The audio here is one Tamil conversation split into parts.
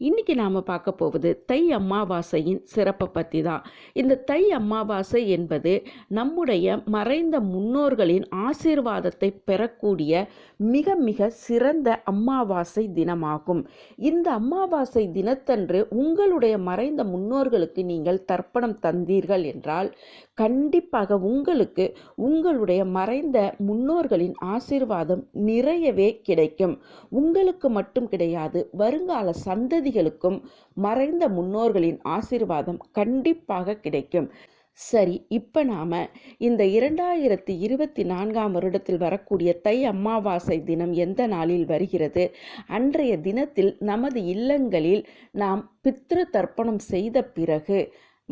இன்றைக்கி நாம் பார்க்க போவது தை அமாவாசையின் சிறப்பை பற்றி தான் இந்த தை அமாவாசை என்பது நம்முடைய மறைந்த முன்னோர்களின் ஆசீர்வாதத்தை பெறக்கூடிய மிக மிக சிறந்த அமாவாசை தினமாகும். இந்த அமாவாசை தினத்தன்று உங்களுடைய மறைந்த முன்னோர்களுக்கு நீங்கள் தர்ப்பணம் தந்தீர்கள் என்றால் கண்டிப்பாக உங்களுக்கு உங்களுடைய மறைந்த முன்னோர்களின் ஆசீர்வாதம் நிறையவே கிடைக்கும். உங்களுக்கு மட்டும் கிடையாது வருங்கால சந்ததி சந்ததிகளுக்கும் மறைந்த முன்னோர்களின் ஆசீர்வாதம் கண்டிப்பாக கிடைக்கும். சரி இப்போ நாம் இந்த இரண்டாயிரத்தி இருபத்தி நான்காம் வருடத்தில் வரக்கூடிய தை அமாவாசை தினம் எந்த நாளில் வருகிறது? அன்றைய தினத்தில் நமது இல்லங்களில் நாம் பித்ரு தர்ப்பணம் செய்த பிறகு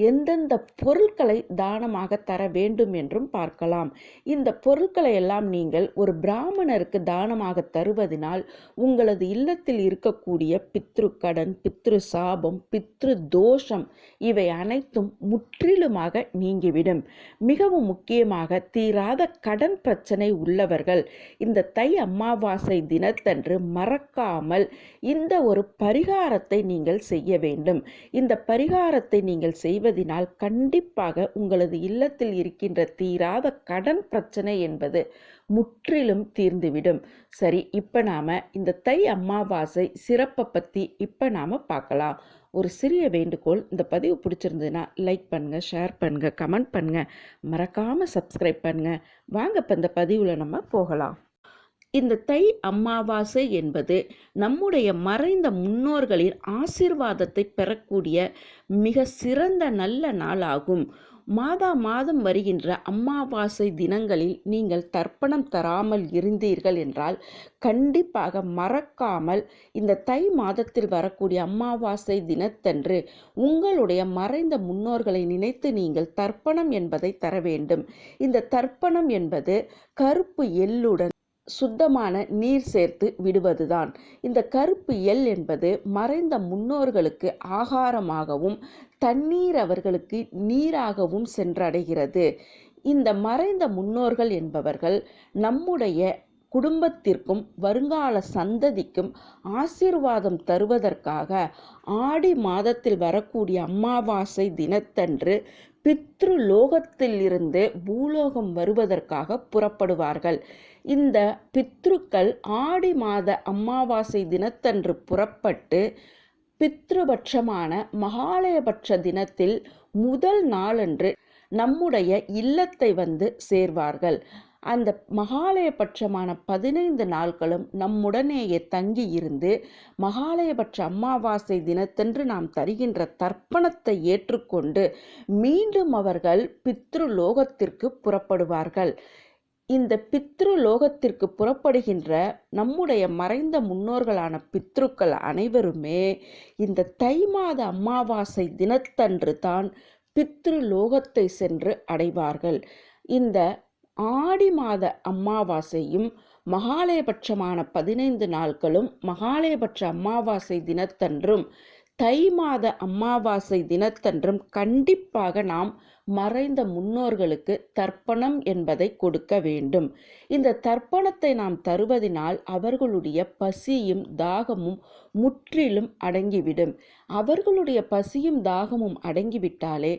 எந்தெந்த பொருட்களை தானமாக தர வேண்டும் என்றும் பார்க்கலாம். இந்த பொருட்களை எல்லாம் நீங்கள் ஒரு பிராமணருக்கு தானமாக தருவதனால் உங்களது இல்லத்தில் இருக்கக்கூடிய பித்ரு கடன் பித்ரு சாபம் பித்ரு தோஷம் இவை அனைத்தும் முற்றிலுமாக நீங்கிவிடும். மிகவும் முக்கியமாக தீராத கடன் பிரச்சனை உள்ளவர்கள் இந்த தை அமாவாசை தினத்தன்று மறக்காமல் இந்த ஒரு பரிகாரத்தை நீங்கள் செய்ய வேண்டும். இந்த பரிகாரத்தை நீங்கள் செய்வ செய்வதனால் கண்டிப்பாக உங்களது இல்லத்தில் இருக்கின்ற தீராத கடன் பிரச்சனை என்பது முற்றிலும் தீர்ந்துவிடும். சரி இப்போ நாம் இந்த தை அமாவாசை சிறப்பை பற்றி இப்போ நாம் பார்க்கலாம். ஒரு சிறிய வேண்டுகோள் இந்த பதிவு பிடிச்சிருந்ததுன்னா லைக் பண்ணுங்கள் ஷேர் பண்ணுங்கள் கமெண்ட் பண்ணுங்கள் மறக்காமல் சப்ஸ்கிரைப் பண்ணுங்கள் வாங்க இப்போ இந்த பதிவில் நம்ம போகலாம். இந்த தை அமாவாசை என்பது நம்முடைய மறைந்த முன்னோர்களின் ஆசிர்வாதத்தை பெறக்கூடிய மிக சிறந்த நல்ல நாளாகும் மாதா மாதம் வருகின்ற அமாவாசை தினங்களில் நீங்கள் தர்ப்பணம் தராமல் இருந்தீர்கள் என்றால் கண்டிப்பாக மறக்காமல் இந்த தை மாதத்தில் வரக்கூடிய அமாவாசை தினத்தன்று உங்களுடைய மறைந்த முன்னோர்களை நினைத்து நீங்கள் தர்ப்பணம் என்பதை தர வேண்டும். இந்த தர்ப்பணம் என்பது கருப்பு எள்ளுடன் சுத்தமான நீர் சேர்த்து விடுவதுதான். இந்த கருப்பு எல் என்பது மறைந்த முன்னோர்களுக்கு ஆகாரமாகவும் தண்ணீர் அவர்களுக்கு நீராகவும் சென்றடைகிறது. இந்த மறைந்த முன்னோர்கள் என்பவர்கள் நம்முடைய குடும்பத்திற்கும் வருங்கால சந்ததிக்கும் ஆசீர்வாதம் தருவதற்காக ஆடி மாதத்தில் வரக்கூடிய அமாவாசை தினத்தன்று பித்ரு லோகத்திலிருந்து பூலோகம் வருவதற்காக புறப்படுவார்கள். இந்த பித்ருக்கள் ஆடி மாத அமாவாசை தினத்தன்று புறப்பட்டு பித்ருபட்சமான மகாலயபட்ச தினத்தில் முதல் நாளன்று நம்முடைய இல்லத்தை வந்து சேர்வார்கள். அந்த மகாலயபட்சமான பதினைந்து நாட்களும் நம்முடனேயே தங்கி இருந்து மகாலயபட்ச அமாவாசை தினத்தன்று நாம் தருகின்ற தர்ப்பணத்தை ஏற்றுக்கொண்டு மீண்டும் அவர்கள் பித்ரு லோகத்திற்கு புறப்படுவார்கள். இந்த பித்ரு லோகத்திற்கு புறப்படுகின்ற நம்முடைய மறைந்த முன்னோர்களான பித்ருக்கள் அனைவருமே இந்த தை மாத அமாவாசை தினத்தன்று தான் பித்ரு லோகத்தை சென்று அடைவார்கள். இந்த ஆடி மாத அமாவாசையும் மகாலயபட்சமான பதினைந்து நாட்களும் மகாலயபட்ச அமாவாசை தினத்தன்றும் தை மாத அமாவாசை தினத்தன்றும் கண்டிப்பாக நாம் மறைந்த முன்னோர்களுக்கு தர்ப்பணம் என்பதை கொடுக்க வேண்டும். இந்த தர்ப்பணத்தை நாம் தருவதினால் அவர்களுடைய பசியும் தாகமும் முற்றிலும் அடங்கிவிடும். அவர்களுடைய பசியும் தாகமும் அடங்கிவிட்டாலே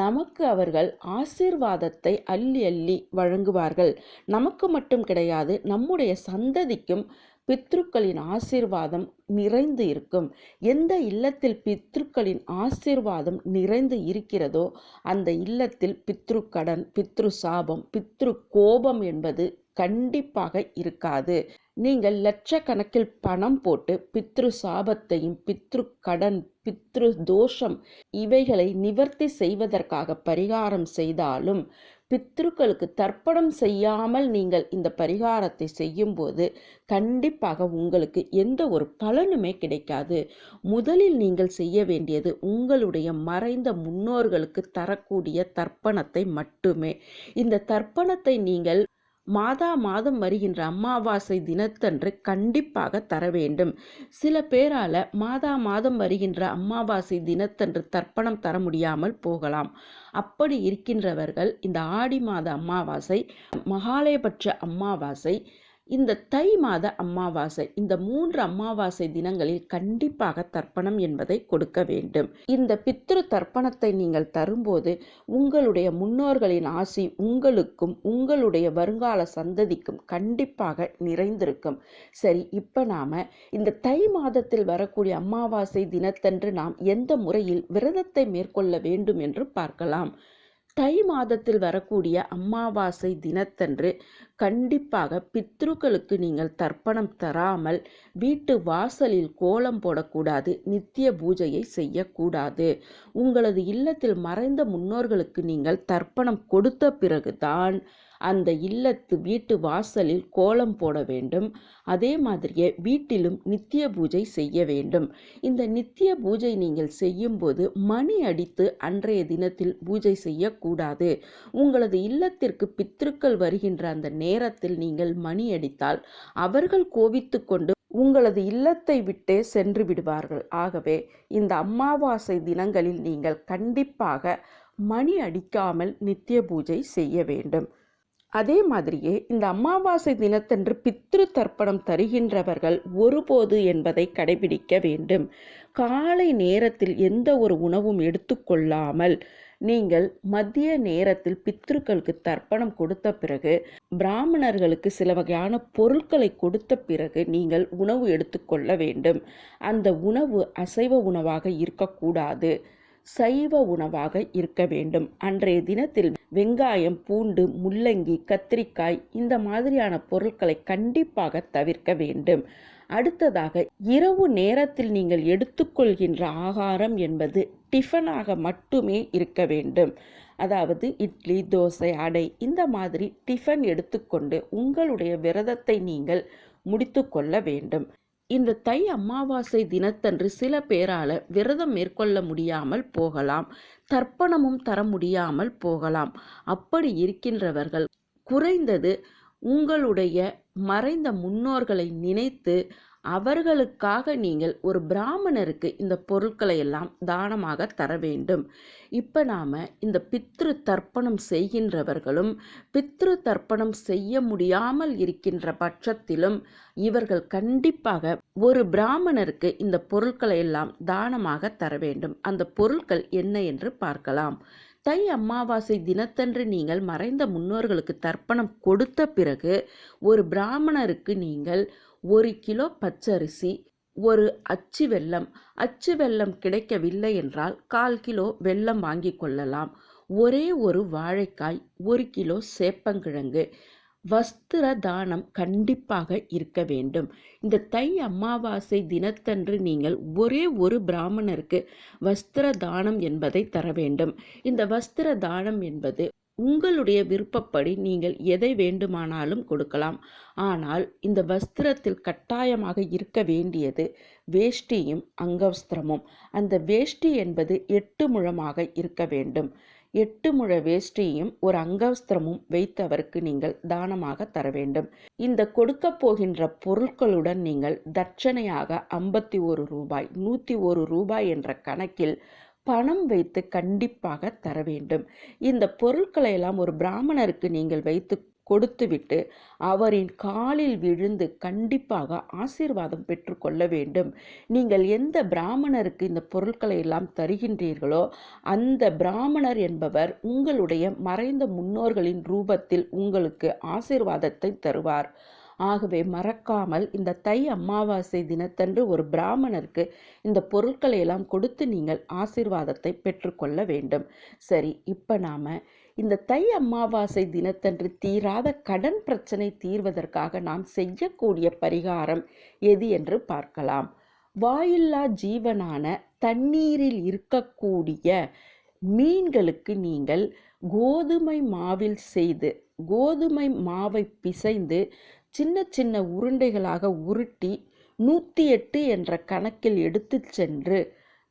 நமக்கு அவர்கள் ஆசீர்வாதத்தை அள்ளி அள்ளி வழங்குவார்கள். நமக்கு மட்டும் கிடையாது நம்முடைய சந்ததிக்கும் பித்ருக்களின் ஆசீர்வாதம் நிறைந்து இருக்கும். எந்த இல்லத்தில் பித்ருக்களின் ஆசீர்வாதம் நிறைந்து இருக்கிறதோ அந்த இல்லத்தில் பித்ரு கடன் பித்ரு சாபம் பித்ரு கோபம் என்பது கண்டிப்பாக இருக்காது. நீங்கள் லட்சக்கணக்கில் பணம் போட்டு பித்ரு சாபத்தையும் பித்ரு கடன் பித்ரு தோஷம் இவைகளை நிவர்த்தி செய்வதற்காக பரிகாரம் செய்தாலும் பித்ருக்களுக்கு தர்ப்பணம் செய்யாமல் நீங்கள் இந்த பரிகாரத்தை செய்யும்போது கண்டிப்பாக உங்களுக்கு எந்த ஒரு பலனுமே கிடைக்காது. முதலில் நீங்கள் செய்ய வேண்டியது உங்களுடைய மறைந்த முன்னோர்களுக்கு தரக்கூடிய தர்ப்பணத்தை மட்டுமே. இந்த தர்ப்பணத்தை நீங்கள் மாதா மாதம் வருகின்ற அமாவாசை தினத்தன்று கண்டிப்பாக தர வேண்டும். சில பேரால் மாதா மாதம் வருகின்ற அமாவாசை தினத்தன்று தர்ப்பணம் தர முடியாமல் போகலாம். அப்படி இருக்கின்றவர்கள் இந்த ஆடி மாத அமாவாசை மகாலயபட்ச அமாவாசை இந்த தை மாத அமாவாசை இந்த மூன்று அமாவாசை தினங்களில் கண்டிப்பாக தர்ப்பணம் என்பதை கொடுக்க வேண்டும். இந்த பித்ரு தர்ப்பணத்தை நீங்கள் தரும்போது உங்களுடைய முன்னோர்களின் ஆசி உங்களுக்கும் உங்களுடைய வருங்கால சந்ததிக்கும் கண்டிப்பாக நிறைந்திருக்கும். சரி இப்போ நாம் இந்த தை மாதத்தில் வரக்கூடிய அமாவாசை தினத்தன்று நாம் எந்த முறையில் விரதத்தை மேற்கொள்ள வேண்டும் என்று பார்க்கலாம். தை மாதத்தில் வரக்கூடிய அமாவாசை தினத்தன்று கண்டிப்பாக பித்ருக்களுக்கு நீங்கள் தர்ப்பணம் தராமல் வீட்டு வாசலில் கோலம் போடக்கூடாது நித்திய பூஜையை செய்யக்கூடாது. உங்களது இல்லத்தில் மறைந்த முன்னோர்களுக்கு நீங்கள் தர்ப்பணம் கொடுத்த பிறகுதான் அந்த இல்லத்து வீட்டு வாசலில் கோலம் போட வேண்டும். அதே மாதிரியே வீட்டிலும் நித்திய பூஜை செய்ய வேண்டும். இந்த நித்திய பூஜை நீங்கள் செய்யும்போது மணி அடித்து அன்றைய தினத்தில் பூஜை செய்யக்கூடாது. உங்களது இல்லத்திற்கு பித்திருக்கள் வருகின்ற அந்த நேரத்தில் நீங்கள் மணி அடித்தால் அவர்கள் கோபித்து கொண்டு உங்களது இல்லத்தை விட்டே சென்று விடுவார்கள். ஆகவே இந்த அமாவாசை தினங்களில் நீங்கள் கண்டிப்பாக மணி அடிக்காமல் நித்திய பூஜை செய்ய வேண்டும். அதே மாதிரியே இந்த அமாவாசை தினத்தன்று பித்ரு தர்ப்பணம் தருகின்றவர்கள் ஒருபோது என்பதை கடைபிடிக்க வேண்டும். காலை நேரத்தில் எந்த ஒரு உணவும் எடுத்துக்கொள்ளாமல் நீங்கள் மதிய நேரத்தில் பித்ருக்களுக்கு தர்ப்பணம் கொடுத்த பிறகு பிராமணர்களுக்கு சில வகையான பொருட்களை கொடுத்த பிறகு நீங்கள் உணவு எடுத்துக்கொள்ள வேண்டும். அந்த உணவு அசைவ உணவாக இருக்கக்கூடாது. சைவ உணவாக இருக்க வேண்டும். அன்றைய தினத்தில் வெங்காயம் பூண்டு முள்ளங்கி கத்திரிக்காய் இந்த மாதிரியான பொருட்களை கண்டிப்பாக தவிர்க்க வேண்டும். அடுத்ததாக இரவு நேரத்தில் நீங்கள் எடுத்துக்கொள்கின்ற ஆகாரம் என்பது டிஃபனாக மட்டுமே இருக்க வேண்டும். அதாவது இட்லி தோசை அடை இந்த மாதிரி டிஃபன் எடுத்துக்கொண்டு உங்களுடைய விரதத்தை நீங்கள் முடித்து கொள்ள வேண்டும். இந்த தை அமாவாசை தினத்தன்று சில பேரால விரதம் மேற்கொள்ள முடியாமல் போகலாம் தர்ப்பணமும் தர முடியாமல் போகலாம். அப்படி இருக்கின்றவர்கள் குறைந்தது உங்களுடைய மறைந்த முன்னோர்களை நினைத்து அவர்களுக்காக நீங்கள் ஒரு பிராமணருக்கு இந்த பொருட்களை எல்லாம் தானமாக தர வேண்டும். இப்போ நாம் இந்த பித்ரு தர்ப்பணம் செய்கின்றவர்களும் பித்ரு தர்ப்பணம் செய்ய முடியாமல் இருக்கின்ற பட்சத்திலும் இவர்கள் கண்டிப்பாக ஒரு பிராமணருக்கு இந்த பொருட்களை எல்லாம் தானமாக தர வேண்டும். அந்த பொருட்கள் என்ன என்று பார்க்கலாம். தை அமாவாசை தினத்தன்று நீங்கள் மறைந்த முன்னோர்களுக்கு தர்ப்பணம் கொடுத்த பிறகு ஒரு பிராமணருக்கு நீங்கள் ஒரு கிலோ பச்சரிசி ஒரு அச்சு வெல்லம். அச்சு வெல்லம் கிடைக்கவில்லை என்றால் கால் கிலோ வெல்லம் வாங்கி கொள்ளலாம். ஒரே ஒரு வாழைக்காய் ஒரு கிலோ சேப்பங்கிழங்கு. வஸ்திர தானம் கண்டிப்பாக இருக்க வேண்டும். இந்த தை அமாவாசை தினத்தன்று நீங்கள் ஒரே ஒரு பிராமணருக்கு வஸ்திர தானம் என்பதை தர வேண்டும். இந்த வஸ்திர தானம் என்பது உங்களுடைய விருப்பப்படி நீங்கள் எதை வேண்டுமானாலும் கொடுக்கலாம். ஆனால் இந்த வஸ்திரத்தில் கட்டாயமாக இருக்க வேண்டியது வேஷ்டியும் அங்கவஸ்திரமும். அந்த வேஷ்டி என்பது எட்டு முழமாக இருக்க வேண்டும். எட்டு முழ வேஷ்டியும் ஒரு அங்கவஸ்திரமும் வைத்தவருக்கு நீங்கள் தானமாக தர வேண்டும். இந்த கொடுக்க போகின்ற பொருட்களுடன் நீங்கள் தட்சணையாக ஐம்பத்தி ஒரு ரூபாய் நூற்றி ஒரு ரூபாய் என்ற கணக்கில் பணம் வைத்து கண்டிப்பாக தர வேண்டும். இந்த பொருட்களை எல்லாம் ஒரு பிராமணருக்கு நீங்கள் வைத்து கொடுத்துவிட்டு அவரின் காலில் விழுந்து கண்டிப்பாக ஆசீர்வாதம் பெற்றுக்கொள்ள வேண்டும். நீங்கள் எந்த பிராமணருக்கு இந்த பொருட்களை எல்லாம் தருகின்றீர்களோ அந்த பிராமணர் என்பவர் உங்களுடைய மறைந்த முன்னோர்களின் ரூபத்தில் உங்களுக்கு ஆசீர்வாதத்தை தருவார். ஆகவே மறக்காமல் இந்த தை அமாவாசை தினத்தன்று ஒரு பிராமணருக்கு இந்த பொருட்களை எல்லாம் கொடுத்து நீங்கள் ஆசிர்வாதத்தை பெற்றுக்கொள்ள வேண்டும். சரி இப்போ நாம் இந்த தை அமாவாசை தினத்தன்று தீராத கடன் பிரச்சனை தீர்வதற்காக நாம் செய்யக்கூடிய பரிகாரம் எது என்று பார்க்கலாம். வாயில்லா ஜீவனான தண்ணீரில் இருக்கக்கூடிய மீன்களுக்கு நீங்கள் கோதுமை மாவில் செய்து கோதுமை மாவை பிசைந்து சின்ன சின்ன உருண்டைகளாக உருட்டி நூற்றி எட்டு என்ற கணக்கில் எடுத்து சென்று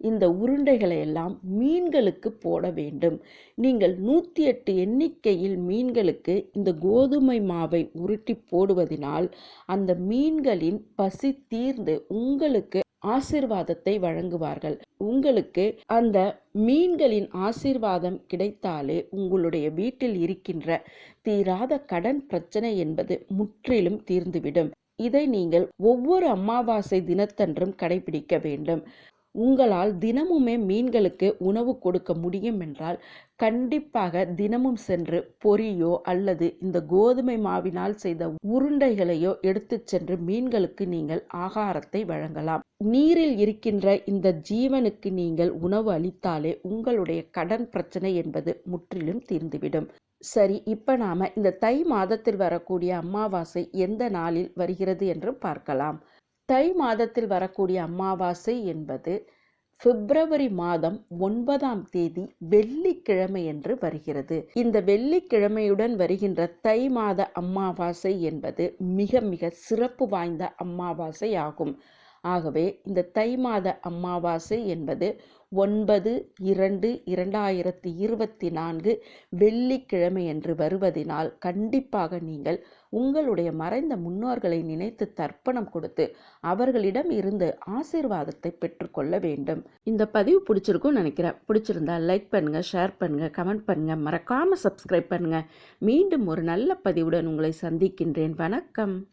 இந்த உருண்டைகளை எல்லாம் மீன்களுக்கு போட வேண்டும். நீங்கள் நூற்றி எட்டு எண்ணிக்கையில் மீன்களுக்கு இந்த கோதுமை மாவை உருட்டி போடுவதனால் அந்த மீன்களின் பசி தீர்ந்து உங்களுக்கு ஆசிர்வாதத்தை வழங்குவார்கள். உங்களுக்கு அந்த மீன்களின் ஆசீர்வாதம் கிடைத்தாலே உங்களுடைய வீட்டில் இருக்கின்ற தீராத கடன் பிரச்சனை என்பது முற்றிலும் தீர்ந்துவிடும். இதை நீங்கள் ஒவ்வொரு அமாவாசை தினத்தன்றும் கடைபிடிக்க வேண்டும். உங்களால் தினமுமே மீன்களுக்கு உணவு கொடுக்க முடியும் என்றால் கண்டிப்பாக தினமும் சென்று பொரியோ அல்லது இந்த கோதுமை மாவினால் செய்த உருண்டைகளையோ எடுத்து சென்று மீன்களுக்கு நீங்கள் ஆகாரத்தை வழங்கலாம். நீரில் இருக்கின்ற இந்த ஜீவனுக்கு நீங்கள் உணவு அளித்தாலே உங்களுடைய கடன் பிரச்சனை என்பது முற்றிலும் தீர்ந்துவிடும். சரி இப்போ நாம் இந்த தை மாதத்தில் வரக்கூடிய அமாவாசை எந்த நாளில் வருகிறது என்று பார்க்கலாம். தை மாதத்தில் வரக்கூடிய அமாவாசை என்பது பிப்ரவரி மாதம் ஒன்பதாம் தேதி வெள்ளிக்கிழமை என்று வருகிறது. இந்த வெள்ளிக்கிழமையுடன் வருகின்ற தை மாத அமாவாசை என்பது மிக மிக சிறப்பு வாய்ந்த அமாவாசை ஆகும். ஆகவே இந்த தை மாத அமாவாசை என்பது ஒன்பது இரண்டு இரண்டாயிரத்தி இருபத்தி நான்கு வெள்ளிக்கிழமை என்று வருவதினால் கண்டிப்பாக நீங்கள் உங்களுடைய மறைந்த முன்னோர்களை நினைத்து தர்ப்பணம் கொடுத்து அவர்களிடம் இருந்து ஆசீர்வாதத்தை பெற்றுக்கொள்ள வேண்டும். இந்த பதிவு பிடிச்சிருக்கும் நினைக்கிறேன். பிடிச்சிருந்தா லைக் பண்ணுங்க ஷேர் பண்ணுங்க கமெண்ட் பண்ணுங்க. மறக்காம சப்ஸ்கிரைப் பண்ணுங்க. மீண்டும் ஒரு நல்ல பதிவுடன் உங்களை சந்திக்கின்றேன். வணக்கம்.